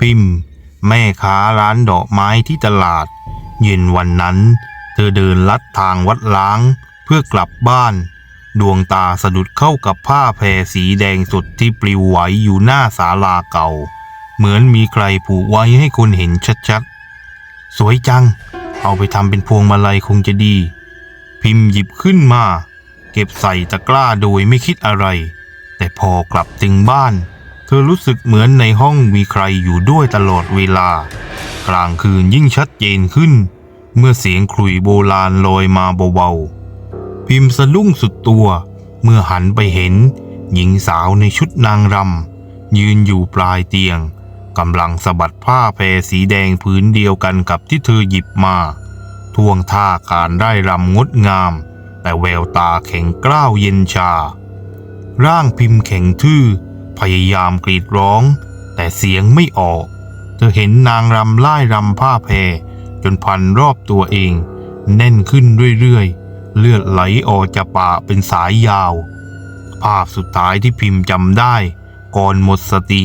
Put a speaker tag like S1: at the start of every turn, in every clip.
S1: พิมพ์แม่ค้าร้านดอกไม้ที่ตลาด เย็นวันนั้น เธอเดินลัดทางวัดล้าง เพื่อกลับบ้าน ดวงตาสะดุดเข้ากับผ้าแพรสีแดงสดที่ปลิวไหวอยู่หน้าศาลาเก่า เหมือนมีใครผูกไว้ให้คนเห็นชัดๆ สวยจัง เอาไปทำเป็นพวงมาลัยคงจะดี พิมพ์หยิบขึ้นมา เก็บใส่ตะกร้าโดยไม่คิดอะไร แต่พอกลับถึงบ้าน เธอรู้สึกเหมือนในห้องมีใครอยู่ด้วยตลอดเวลา กลางคืนยิ่งชัดเจนขึ้น เมื่อเสียงขลุ่ยโบราณลอยมาเบาๆ พิมพ์สะดุ้งสุดตัวเมื่อหันไปเห็น หญิงสาวในชุดนางรำยืนอยู่ปลายเตียงกำลังสะบัดผ้าแพรสีแดงผืนเดียวกันกับที่เธอหยิบมาท่วงท่าการได้รำงดงาม แต่แววตาแข็งกร้าวเย็นชา ร่างพิมพ์แข็งทื่อ พยายามกรีดร้อง แต่เสียงไม่ออก เธอเห็นนางรำไล่รำผ้าแพรจนพันรอบตัวเอง แน่นขึ้นเรื่อยๆ เลือดไหลออกจากปากเป็นสายยาว ภาพสุดท้ายที่พิมพ์จำได้ ก่อนหมดสติ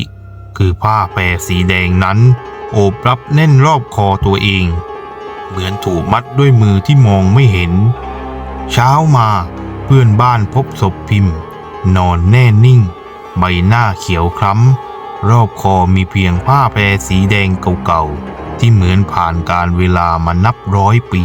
S1: คือผ้าแพรสีแดงนั้น โอบรับแน่นรอบคอตัวเอง เหมือนถูกมัดด้วยมือที่มองไม่เห็น เช้ามาเพื่อนบ้านพบศพพิมพ์ นอนแน่นิ่ง ใบหน้าเขียวคล้ำ รอบคอมีเพียงผ้าแพรสีแดงเก่าๆ ที่เหมือนผ่านการเวลามานับร้อยปี